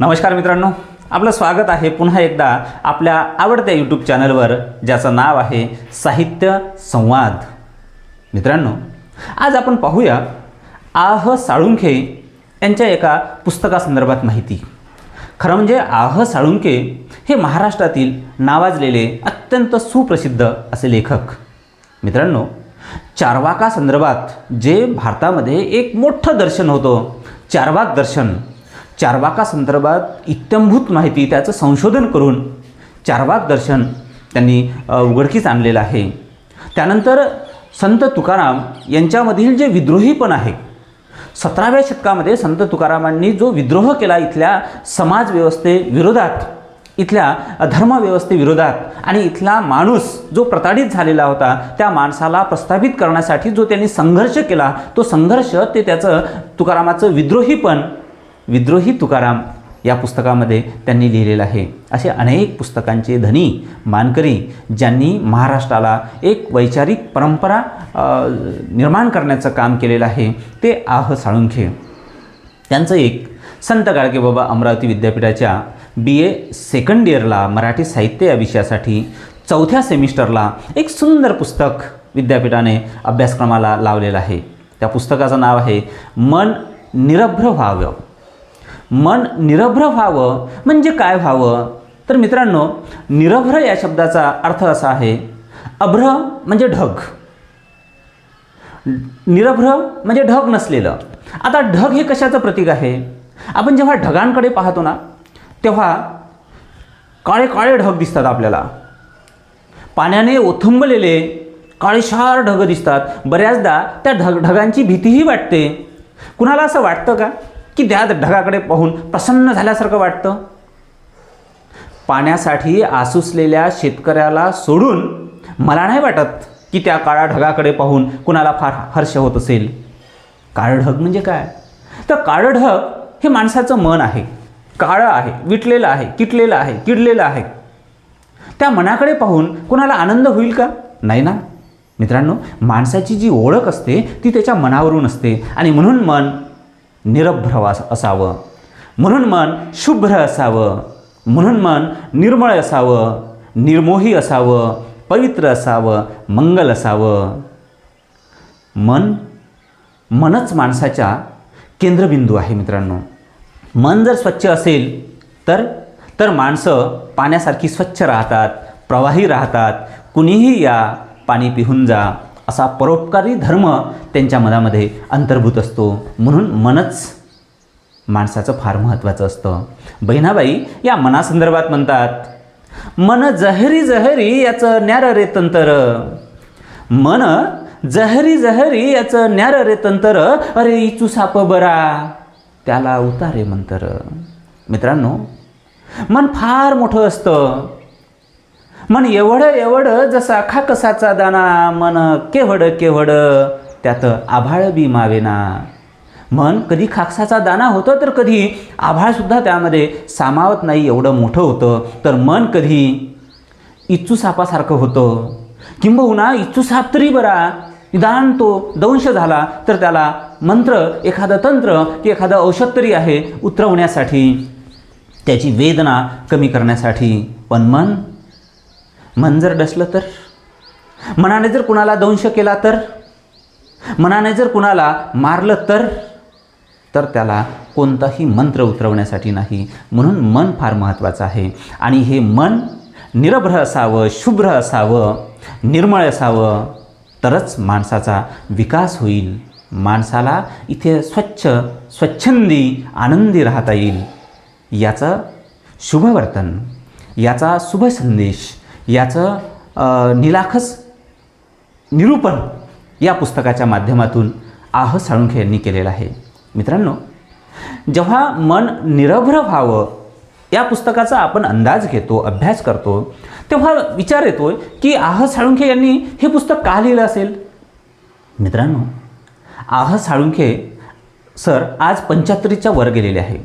नमस्कार मित्रांनो आपलं स्वागत आहे पुन्हा एकदा आपल्या आवडत्या यूट्यूब चॅनलवर ज्याचं नाव आहे साहित्य संवाद. मित्रांनो आज आपण पाहूया आह साळुंखे यांच्या एका पुस्तकासंदर्भात माहिती. खरं म्हणजे आह साळुंखे हे महाराष्ट्रातील नावाजलेले अत्यंत सुप्रसिद्ध असे लेखक. मित्रांनो चारवाका संदर्भात जे भारतामध्ये एक मोठं दर्शन होतं चारवाक दर्शन चारवाका संदर्भात इत्यंभूत माहिती त्याचं संशोधन करून चारवाक दर्शन त्यांनी उघडकीस आणलेलं आहे. त्यानंतर संत तुकाराम यांच्यामधील जे विद्रोहीपण आहे सतराव्या शतकामध्ये संत तुकारामांनी जो विद्रोह केला इथल्या समाजव्यवस्थेविरोधात इथल्या धर्मव्यवस्थेविरोधात आणि इथला माणूस जो प्रताडित झालेला होता त्या माणसाला प्रस्थापित करण्यासाठी जो त्यांनी संघर्ष केला तो संघर्ष ते त्याचं तुकारामाचं विद्रोहीपण विद्रोही तुकाराम या पुस्तकामध्ये त्यांनी लिहिलेलं आहे. असे अनेक पुस्तकांचे धनी मानकरी ज्यांनी महाराष्ट्राला एक वैचारिक परंपरा निर्माण करण्याचं काम केलेलं आहे ते आह साळुंखे. त्यांचं एक संत गाडगेबाबा अमरावती विद्यापीठाच्या बी ए सेकंड इयरला मराठी साहित्य या विषयासाठी चौथ्या सेमिस्टरला एक सुंदर पुस्तक विद्यापीठाने अभ्यासक्रमाला लावलेलं आहे. त्या पुस्तकाचं नाव आहे मन निरभ्र व्हावं. मन निरभ्र व्हावं म्हणजे काय व्हावं? तर मित्रांनो निरभ्र या शब्दाचा अर्थ असा आहे अभ्र म्हणजे ढग. निरभ्र म्हणजे ढग नसलेलं. आता ढग हे कशाचं प्रतीक आहे? आपण जेव्हा ढगांकडे पाहतो ना तेव्हा काळे काळे ढग दिसतात आपल्याला. पाण्याने ओथंबलेले काळेशार ढग दिसतात. बऱ्याचदा त्या ढग ढगांची भीतीही वाटते. कुणाला असं वाटतं का? की त्या ढगाकडे पाहून प्रसन्न झाल्यासारखं वाटतं? पाण्यासाठी आसुसलेल्या शेतकऱ्याला सोडून मला नाही वाटत की त्या काळ्या ढगाकडे पाहून कुणाला फार हर्ष होत असेल. काळं ढग म्हणजे काय? तर काळं ढग हे माणसाचं मन आहे. काळं आहे विटलेलं आहे किटलेलं आहे किडलेलं आहे. त्या मनाकडे पाहून कुणाला आनंद होईल का? नाही ना? मित्रांनो माणसाची जी ओळख असते ती त्याच्या मनावरून असते. आणि म्हणून मन निरभ्रवास असावं. म्हणून मन शुभ्र असावं. म्हणून मन निर्मळ असावं. निर्मोही असावं. पवित्र असावं. मंगल असावं. मन मनच माणसाच्या केंद्रबिंदू आहे मित्रांनो. मन जर स्वच्छ असेल तर तर माणसं पाण्यासारखी स्वच्छ राहतात प्रवाही राहतात. कुणीही या पाणी पिहून जा. असा परोपकारी धर्म त्यांच्या मनामध्ये अंतर्भूत असतो. म्हणून मनच माणसाचं फार महत्त्वाचं असतं. बहिणाबाई या मनासंदर्भात म्हणतात मन जहरी जहरी याचं न्यार रे तंतर. मन जहरी जहरी याचं न्यार रे तंतर. अरे इचू साप बरा त्याला उतारे मंतर. मित्रांनो मन फार मोठं असतं. मन एवढं एवढं जसा खाकसाचा दाना मन केवढं केवड त्यात आभाळ बी मावेना. मन कधी खाकसाचा दाना होतं तर कधी आभाळसुद्धा त्यामध्ये सामावत नाही एवढं मोठं होतं. तर मन कधी इच्छू सापासारखं होतं. किंबहुना इच्छू साप तरी बरा. निदान तो दंश झाला तर त्याला मंत्र एखादं तंत्र की एखादं औषध तरी आहे उतरवण्यासाठी. त्याची वेदना कमी करण्यासाठी. पण मन मन जर डसलं तर? मनाने जर कुणाला दंश केला तर? मनाने जर कुणाला मारलं तर? तर त्याला कोणताही मंत्र उतरवण्यासाठी नाही. म्हणून मन फार महत्त्वाचं आहे. आणि हे मन निरभ्र असावं शुभ्र असावं निर्मळ असावं तरच माणसाचा विकास होईल. माणसाला इथे स्वच्छ स्वच्छंदी आनंदी राहता येईल. याचं शुभवर्तन याचा शुभ संदेश याचं निलाखस निरूपण या पुस्तकाच्या माध्यमातून आह साळुंखे यांनी केलेलं आहे. मित्रांनो जेव्हा मन निरभ्र व्हावं या पुस्तकाचा आपण अंदाज घेतो अभ्यास करतो तेव्हा विचार येतो की आह साळुंखे यांनी हे पुस्तक का लिहिलं असेल? मित्रांनो आह साळुंखे सर आज पंच्याहत्तरीच्या वर गेलेले आहे.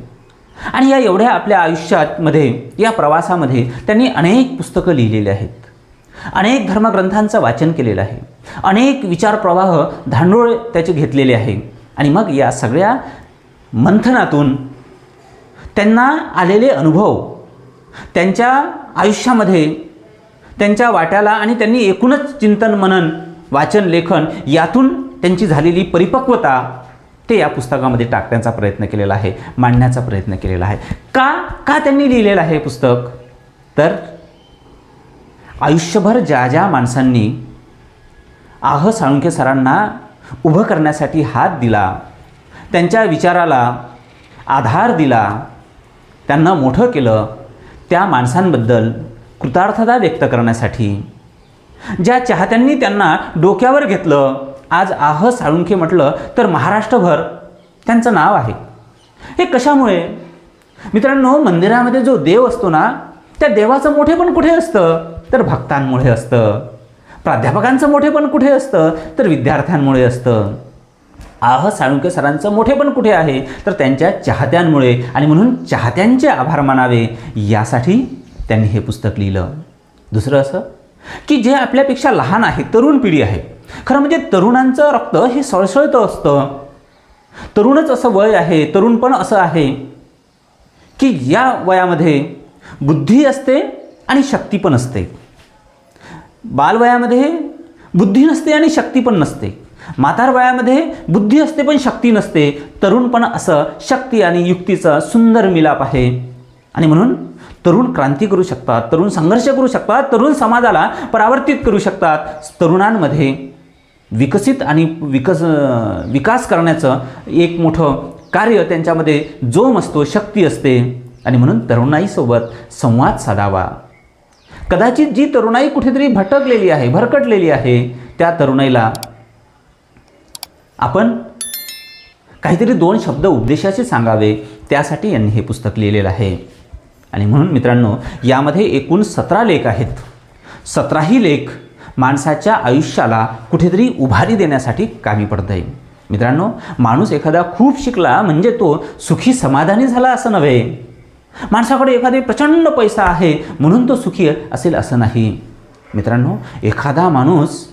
आणि या एवढ्या आपल्या आयुष्यामध्ये या प्रवासामध्ये त्यांनी अनेक पुस्तकं लिहिलेली आहेत. अनेक धर्मग्रंथांचं वाचन केलेलं आहे. अनेक विचारप्रवाह धांडोळ त्याचे घेतलेले आहे. आणि मग या सगळ्या मंथनातून त्यांना आलेले अनुभव त्यांच्या आयुष्यामध्ये त्यांच्या वाट्याला आणि त्यांनी एकूणच चिंतन मनन वाचन लेखन यातून त्यांची झालेली परिपक्वता ते या पुस्तकामध्ये टाकण्याचा प्रयत्न केलेला आहे मांडण्याचा प्रयत्न केलेला आहे. का का त्यांनी लिहिलेलं आहे हे पुस्तक? तर आयुष्यभर ज्या ज्या माणसांनी आह साळुंखे सरांना उभं करण्यासाठी हात दिला त्यांच्या विचाराला आधार दिला त्यांना मोठं केलं त्या माणसांबद्दल कृतार्थता व्यक्त करण्यासाठी ज्या चाहत्यांनी त्यांना डोक्यावर घेतलं आज आह साळुंखे म्हटलं तर महाराष्ट्रभर त्यांचं नाव आहे. हे कशामुळे? मित्रांनो मंदिरामध्ये जो देव असतो ना त्या देवाचं मोठे पण कुठे असतं? तर भक्तांमुळे असतं. प्राध्यापकांचं मोठे पण कुठे असतं? तर विद्यार्थ्यांमुळे असतं. आह साळुंके सरांचं मोठे पण कुठे आहे? तर त्यांच्या चाहत्यांमुळे. आणि म्हणून चाहत्यांचे आभार मानावे यासाठी त्यांनी हे पुस्तक लिहिलं. दुसरं असं? की जे आपल्यापेक्षा लहान आहे तरुण पिढी आहे. खरं म्हणजे तरुणांचं रक्त हे सळसळतं असतं. तरुणच असं वय आहे तरुणपण असं आहे की या वयामध्ये बुद्धी असते आणि शक्ती पण असते. बालवयामध्ये बुद्धी नसते आणि शक्ती पण नसते. म्हातार वयामध्ये बुद्धी असते पण शक्ती नसते. तरुणपण असं शक्ती आणि युक्तीचा सुंदर मिलाप आहे. आणि म्हणून तरुण क्रांती करू शकतात तरुण संघर्ष करू शकतात तरुण समाजाला परावर्तित करू शकतात. तरुणांमध्ये विकसित आणि विकस विकास करण्याचं एक मोठं कार्य त्यांच्यामध्ये जोम असतो शक्ती असते. आणि म्हणून तरुणाईसोबत संवाद साधावा. कदाचित जी तरुणाई कुठेतरी भटकलेली आहे भरकटलेली आहे त्या तरुणाईला आपण काहीतरी दोन शब्द उपदेशाचे सांगावे. त्यासाठी यांनी हे पुस्तक लिहिलेलं आहे. आणि म्हणून मित्रांनो यामध्ये एकूण सतरा लेख आहेत. सतराही लेख माणसाच्या आयुष्याला कुठेतरी उभारी देण्यासाठी कामी पडत आहे मित्रांनो माणूस एखादा खूप शिकला म्हणजे तो सुखी समाधानी झाला असं नव्हे. माणसाकडे एखादे प्रचंड पैसा आहे म्हणून तो सुखी असेल असं नाही. मित्रांनो एखादा माणूस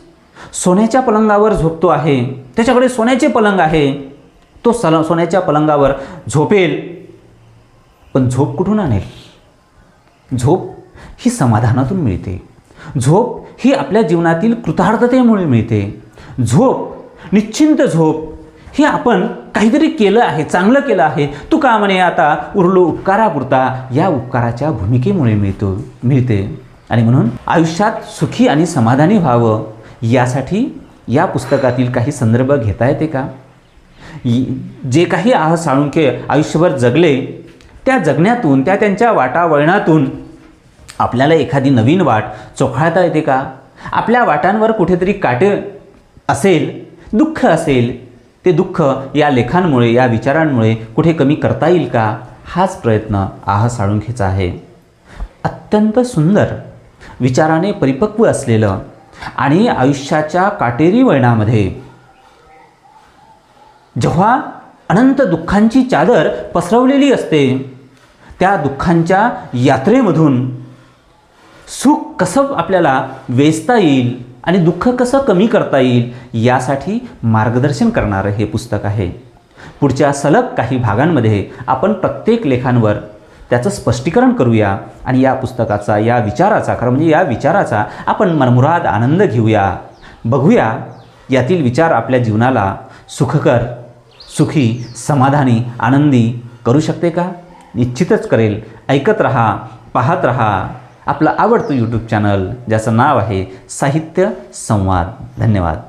सोन्याच्या पलंगावर झोपतो आहे. त्याच्याकडे सोन्याचे पलंग आहे. तो सल सोन्याच्या पलंगावर झोपेल. पण झोप कुठून आणेल? झोप ही समाधानातून मिळते. झोप ही आपल्या जीवनातील कृतार्थतेमुळे मिळते. झोप निश्चिंत झोप हे आपण काहीतरी केलं आहे चांगलं केलं आहे तू का म्हणे आता उरलो उपकारापुरता या उपकाराच्या भूमिकेमुळे मिळतो मिळते. आणि म्हणून आयुष्यात सुखी आणि समाधानी व्हावं यासाठी या पुस्तकातील काही संदर्भ घेता येते का? जे काही आह साळुंके आयुष्यभर जगले त्या जगण्यातून त्या त्यांच्या वाटावळणातून आपल्याला एखादी नवीन वाट चोखाळता येते का? आपल्या वाटांवर कुठेतरी काटे असेल दुःख असेल ते दुःख या लेखांमुळे या विचारांमुळे कुठे कमी करता येईल का? हाच प्रयत्न आह साळुंखेचा आहे. अत्यंत सुंदर विचाराने परिपक्व असलेलं आणि आयुष्याच्या काटेरी वळणामध्ये. जेव्हा अनंत दुःखांची चादर पसरवलेली असते त्या दुःखांच्या यात्रेमधून सुख कसं आपल्याला वेचता येईल आणि दुःख कसं कमी करता येईल यासाठी मार्गदर्शन करणारं हे पुस्तक आहे. पुढच्या सलग काही भागांमध्ये आपण प्रत्येक लेखांवर त्याचं स्पष्टीकरण करूया आणि या पुस्तकाचा या विचाराचा खरं म्हणजे या विचाराचा आपण मनमुराद आनंद घेऊया. बघूया यातील विचार आपल्या जीवनाला सुखकर सुखी समाधानी आनंदी करू शकते का? निश्चितच करेल. ऐकत रहा पाहत रहा. आपलं आवडतं यूट्यूब चॅनल ज्याचं नाव आहे साहित्य संवाद. धन्यवाद.